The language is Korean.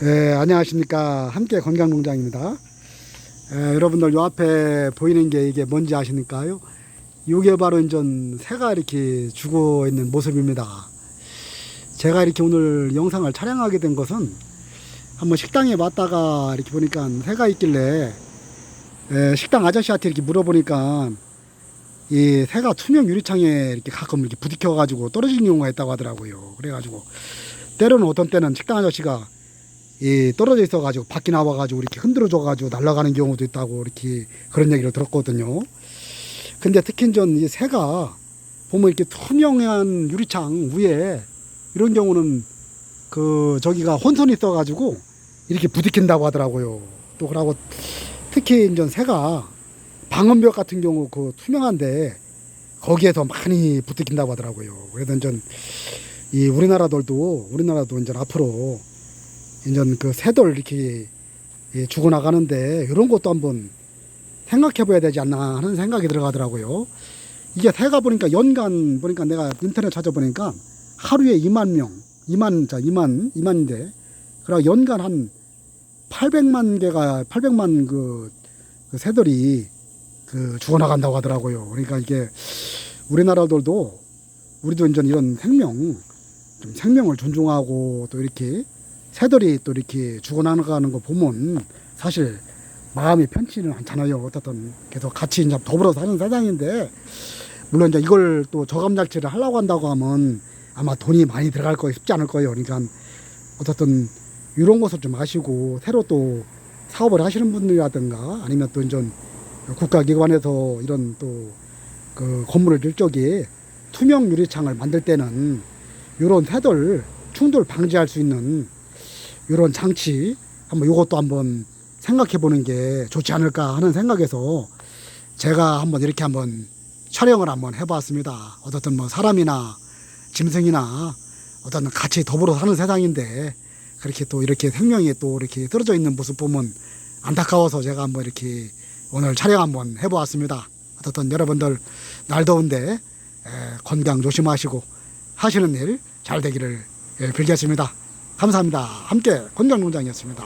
예, 안녕하십니까. 함께 건강농장입니다. 예, 여러분들 요 앞에 보이는 게 이게 뭔지 아십니까요? 이게 바로 인전 새가 이렇게 죽어 있는 모습입니다. 제가 이렇게 오늘 영상을 촬영하게 된 것은 한번 식당에 왔다가 이렇게 보니까 새가 있길래 예, 식당 아저씨한테 이렇게 물어보니까 이 새가 투명 유리창에 이렇게 가끔 이렇게 부딪혀가지고 떨어지는 경우가 있다고 하더라고요. 그래가지고 때로는 어떤 때는 식당 아저씨가 이 떨어져 있어가지고 밖에 나와가지고 이렇게 흔들어줘가지고 날아가는 경우도 있다고 이렇게 그런 얘기를 들었거든요. 근데 특히 전이 새가 보면 이렇게 투명한 유리창 위에 이런 경우는 그 저기가 혼선이 있어가지고 이렇게 부딪힌다고 하더라고요. 또 그러고 특히 이제 새가 방음벽 같은 경우 그 투명한데 거기에서 많이 부딪힌다고 하더라고요. 그래서 이제 이 우리나라들도 우리나라도 이제 앞으로 이제 그 새들 이렇게 예, 죽어나가는데 이런 것도 한번 생각해 봐야 되지 않나 하는 생각이 들어가더라고요. 이게 새가 보니까 연간 보니까 내가 인터넷 찾아보니까 하루에 2만 명, 2만, 자, 2만, 2만인데, 그리고 연간 한 800만 개가, 800만 그, 그 새들이 그 죽어나간다고 하더라고요. 그러니까 이게 우리나라들도 우리도 이제 이런 생명, 좀 생명을 존중하고 또 이렇게 새들이 또 이렇게 죽어나가는 거 보면 사실 마음이 편치는 않잖아요. 어떻든 계속 같이 이제 더불어 사는 세상인데 물론 이제 이걸 또 저감약치를 하려고 한다고 하면 아마 돈이 많이 들어갈 거 쉽지 않을 거예요. 그러니까 어떻든 이런 것을 좀 아시고 새로 또 사업을 하시는 분들이라든가 아니면 또 이제 국가기관에서 이런 또 그 건물을 일적이 투명 유리창을 만들 때는 이런 새들 충돌 방지할 수 있는 이런 장치 한번 이것도 한번 생각해 보는 게 좋지 않을까 하는 생각에서 제가 한번 이렇게 한번 촬영을 한번 해봤습니다. 어떻든 뭐 사람이나 짐승이나 어떤 같이 더불어 사는 세상인데 그렇게 또 이렇게 생명이 또 이렇게 떨어져 있는 모습 보면 안타까워서 제가 한번 이렇게 오늘 촬영 한번 해보았습니다. 어떻든 여러분들 날 더운데 에, 건강 조심하시고 하시는 일 잘 되기를 예, 빌겠습니다. 감사합니다. 함께 건강농장이었습니다.